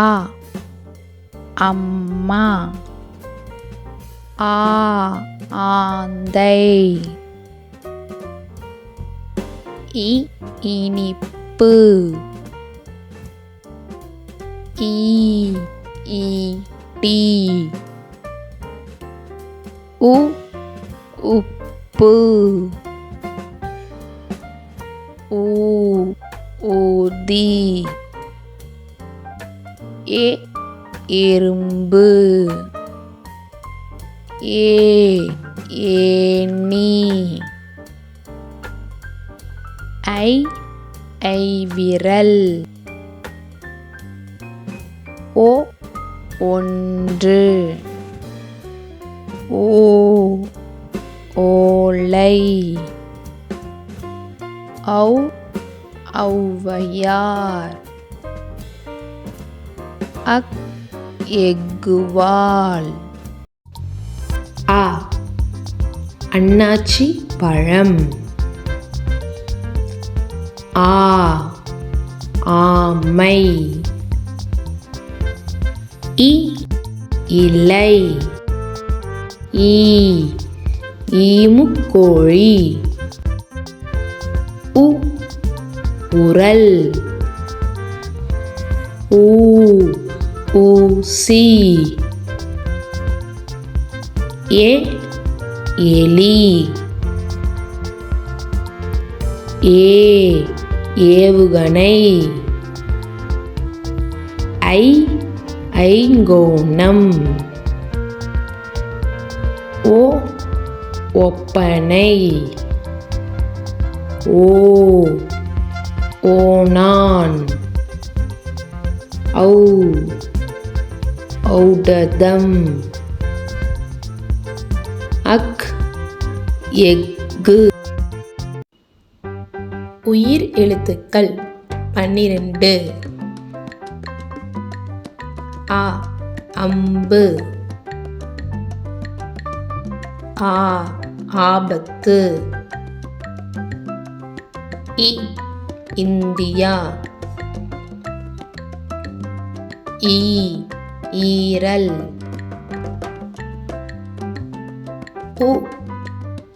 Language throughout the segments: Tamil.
அ அம்மா ஆ ஆந்தை இ இனிப்பு ஈ ஈட்டி உ உப்பு ஊ ஊதி ஏ எறும்பு. ஏ ஏணி. ஐ ஐ விரல். ஓ ஒன்று. ஓ ஓலை. ஔ ஔவையார். அக் எக்குவால் ஆ அண்ணாச்சி பழம். ஆ ஆமை. இ இலை. ஈ ஈமுக்கோழி. உ உரல். ஊ ஊசி ஏ எலி ஏ ஏவுகணை. ஐ ஐங்கோணம். ஓ ஒப்பனை. ஓ ஓனான் ஔ ஔடதம் அக் எஃகு. உயிர் எழுத்துக்கள் பன்னிரண்டு. ஆ அம்பு. ஆ ஆபத்து. இ இந்தியா. ஈ ஈரல். உ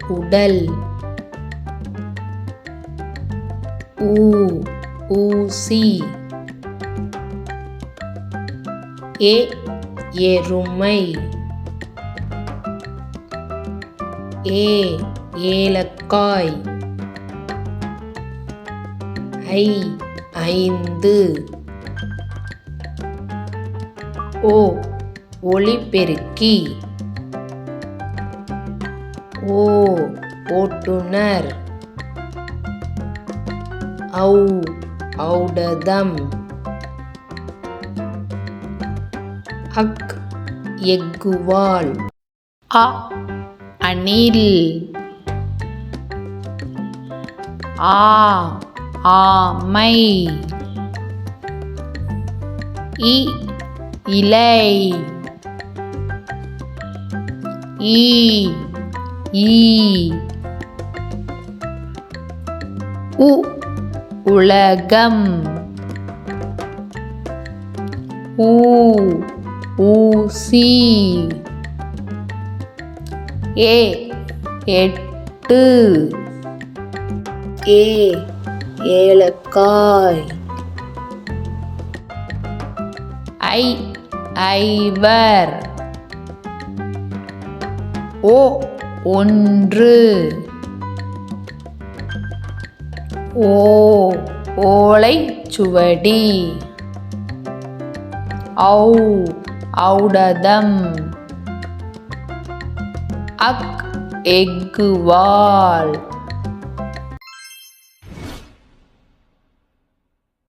உடல். ஊ ஊசி. ஏ எருமை. ஏ ஏலக்காய். ஐ ஐந்து. ஓ ஒளிபெருக்கி ஓ ஓட்டுனர். ஔ ஔடதம். அக் எக்குவால் அ அணில். ஆ ஆமை. இ இலை ஈ ஈ உ உலகம் ஊ ஊசி ஏ எட்டு. ஏ. ஏலக்காய். ஐ. ஐவர். ஓ ஒன்று. ஓ ஓலைச்சுவடி ஔ ஔடதம். அக் எக்குவால்